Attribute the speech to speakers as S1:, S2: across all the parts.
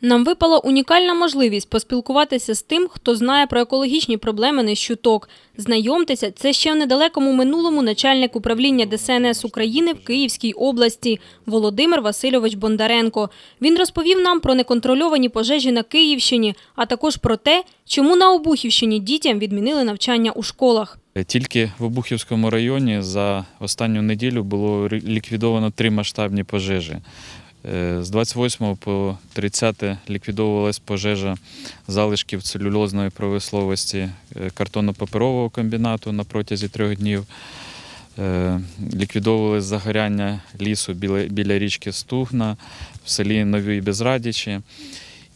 S1: Нам випала унікальна можливість поспілкуватися з тим, хто знає про екологічні проблеми нещуток. Знайомтеся, це ще в недалекому минулому начальник управління ДСНС України в Київській області Володимир Васильович Бондаренко. Він розповів нам про неконтрольовані пожежі на Київщині, а також про те, чому на Обухівщині дітям відмінили навчання у школах.
S2: Тільки в Обухівському районі за останню неділю було ліквідовано три масштабні пожежі. Е, З 28 по 30 ліквідовувалась пожежа залишків целюлозної промисловості е, картонно-паперового комбінату на протязі трьох днів. Е, Ліквідовували загоряння лісу біля, річки Стугна в селі Нові Безрадічі.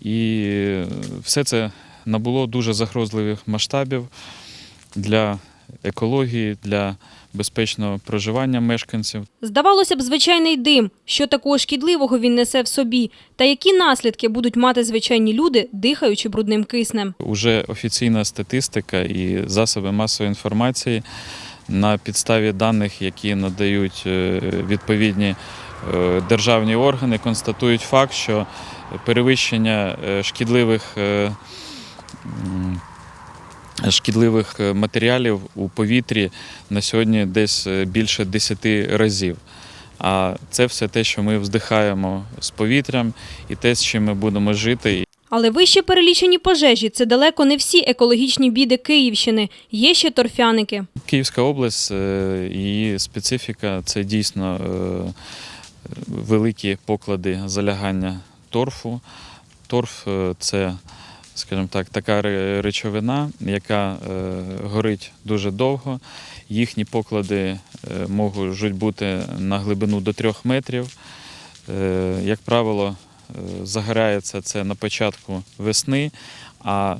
S2: І все це набуло дуже загрозливих масштабів для екології, для безпечного проживання мешканців.
S1: Здавалося б, звичайний дим. Що такого шкідливого він несе в собі? Та які наслідки будуть мати звичайні люди, дихаючи брудним киснем?
S2: Уже офіційна статистика і засоби масової інформації на підставі даних, які надають е, відповідні е, державні органи, констатують факт, що перевищення е, шкідливих. Шкідливих е, матеріалів у повітрі на сьогодні десь е, більше 10 разів. А це все те, що ми вздихаємо з повітрям, і те, з чим ми будемо жити.
S1: Але вище перелічені пожежі – це далеко не всі екологічні біди Київщини. Є ще торфяники.
S2: Київська область, е, її специфіка це дійсно великі поклади залягання торфу. Торф це, скажімо так, така речовина, яка е, горить дуже довго. Їхні поклади е, можуть бути на глибину до трьох метрів. Е, Як правило, загорається це на початку весни, а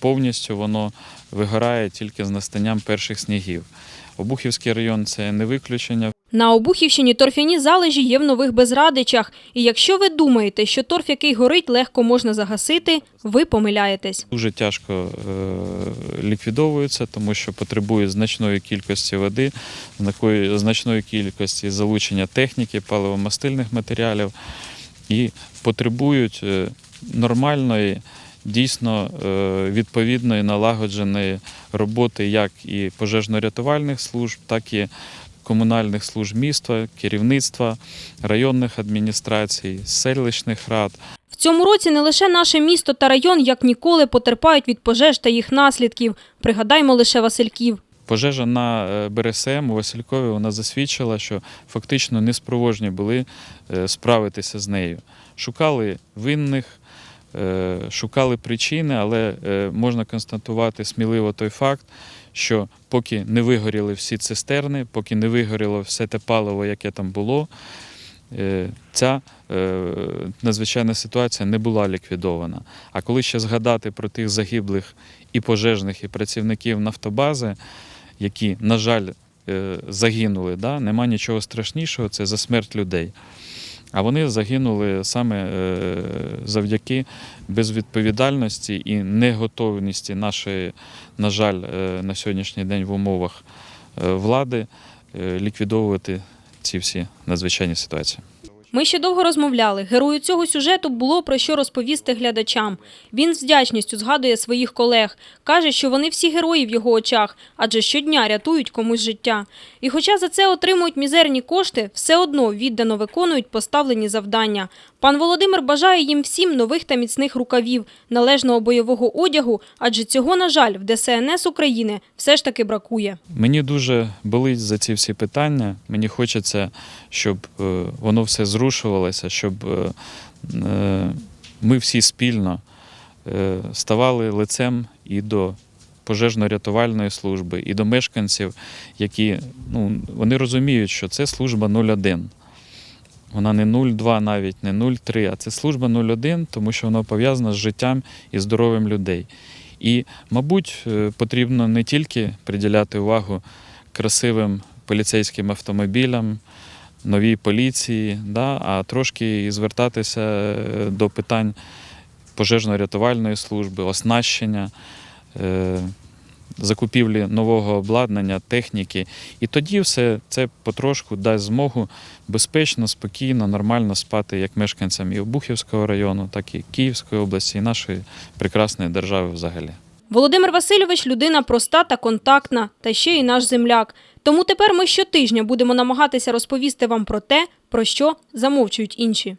S2: повністю воно вигорає тільки з настанням перших снігів. Обухівський район це не виключення.
S1: На Обухівщині торфяні залежі є в Нових Безрадичах. І якщо ви думаєте, що торф, який горить, легко можна загасити, ви помиляєтесь.
S2: Дуже тяжко е, ліквідовуються, тому що потребує значної кількості води, значної кількості залучення техніки, паливомастильних матеріалів і потребують е, нормальної, дійсно е, відповідної налагодженої роботи як і пожежно-рятувальних служб, так і комунальних служб міста, керівництва, районних адміністрацій, селищних рад.
S1: В цьому році не лише наше місто та район, як ніколи, потерпають від пожеж та їх наслідків. Пригадаймо лише Васильків.
S2: Пожежа на е, БРСМ у Василькові вона засвідчила, що фактично неспроможні були е, справитися з нею. Шукали винних, е, шукали причини, але можна констатувати сміливо той факт, що поки не вигоріли всі цистерни, поки не вигоріло все те паливо, яке там було, е, ця е, надзвичайна ситуація не була ліквідована. А коли ще згадати про тих загиблих і пожежних, і працівників нафтобази, які, на жаль, е, загинули, да? нема нічого страшнішого, це за смерть людей. А вони загинули саме е, завдяки безвідповідальності і неготовності нашої, на жаль, е, на сьогоднішній день в умовах е, влади ліквідовувати ці всі надзвичайні ситуації.
S1: Ми ще довго розмовляли. Герою цього сюжету було про що розповісти глядачам. Він з вдячністю згадує своїх колег. Каже, що вони всі герої в його очах, адже щодня рятують комусь життя. І хоча за це отримують мізерні кошти, все одно віддано виконують поставлені завдання. Пан Володимир бажає їм всім нових та міцних рукавів, належного бойового одягу, адже цього, на жаль, в ДСНС України все ж таки бракує.
S2: Мені дуже болить за ці всі питання. Мені хочеться, щоб е, воно все зрушувалося, щоб е, е, ми всі спільно е, ставали лицем і до пожежно-рятувальної служби, і до мешканців, які ну, вони розуміють, що це служба 01. Вона не 02 навіть, не 03, а це служба 01, тому що вона пов'язана з життям і здоров'ям людей. І, мабуть, потрібно не тільки приділяти увагу красивим поліцейським автомобілям, новій поліції, да, а трошки і звертатися е, до питань пожежно-рятувальної служби, оснащення. Е, закупівлі нового обладнання, техніки. І тоді все це потрошку дасть змогу безпечно, спокійно, нормально спати як мешканцям і Обухівського району, так і Київської області, і нашої прекрасної держави взагалі.
S1: Володимир Васильович – людина проста та контактна, та ще й наш земляк. Тому тепер ми щотижня будемо намагатися розповісти вам про те, про що замовчують інші.